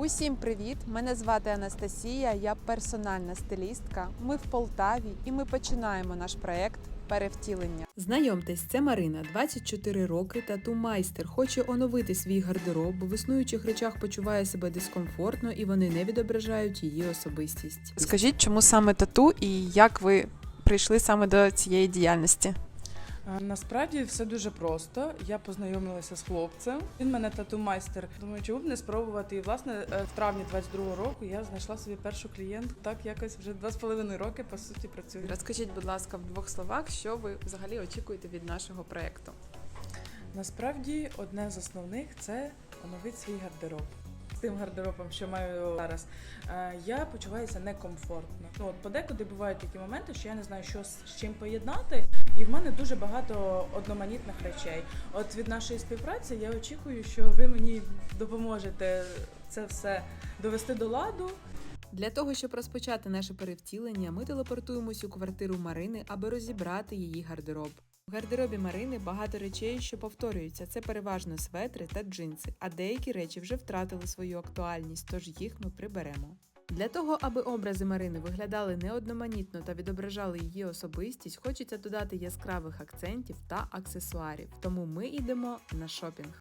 Усім привіт! Мене звати Анастасія, я персональна стилістка. Ми в Полтаві і ми починаємо наш проект перевтілення. Знайомтесь, це Марина, 24 роки, тату-майстер. Хоче оновити свій гардероб, бо в існуючих речах почуває себе дискомфортно і вони не відображають її особистість. Скажіть, чому саме тату і як ви прийшли саме до цієї діяльності? А, Насправді все дуже просто. Я познайомилася з хлопцем. Він мене тату-майстер. Думаю, чому б не спробувати. І власне е, в травні 22-го року я знайшла собі першу клієнтку. Так якось вже два з половиною роки по суті працюю. Розкажіть, будь ласка, в двох словах, що ви взагалі очікуєте від нашого проекту? Насправді одне з основних це оновити свій гардероб. Тим гардеробом, що маю зараз, е, я почуваюся некомфортно. Ну от подекуди бувають такі моменти, що я не знаю, що з чим поєднати, і в мене дуже багато одноманітних речей. От від нашої співпраці я очікую, що ви мені допоможете це все довести до ладу. Для того, щоб розпочати наше перевтілення, ми телепортуємось у квартиру Марини, аби розібрати її гардероб. В гардеробі Марини багато речей, що повторюються. Це переважно светри та джинси, а деякі речі вже втратили свою актуальність, тож їх ми приберемо. Для того, аби образи Марини виглядали неодноманітно та відображали її особистість, хочеться додати яскравих акцентів та аксесуарів. Тому ми йдемо на шопінг.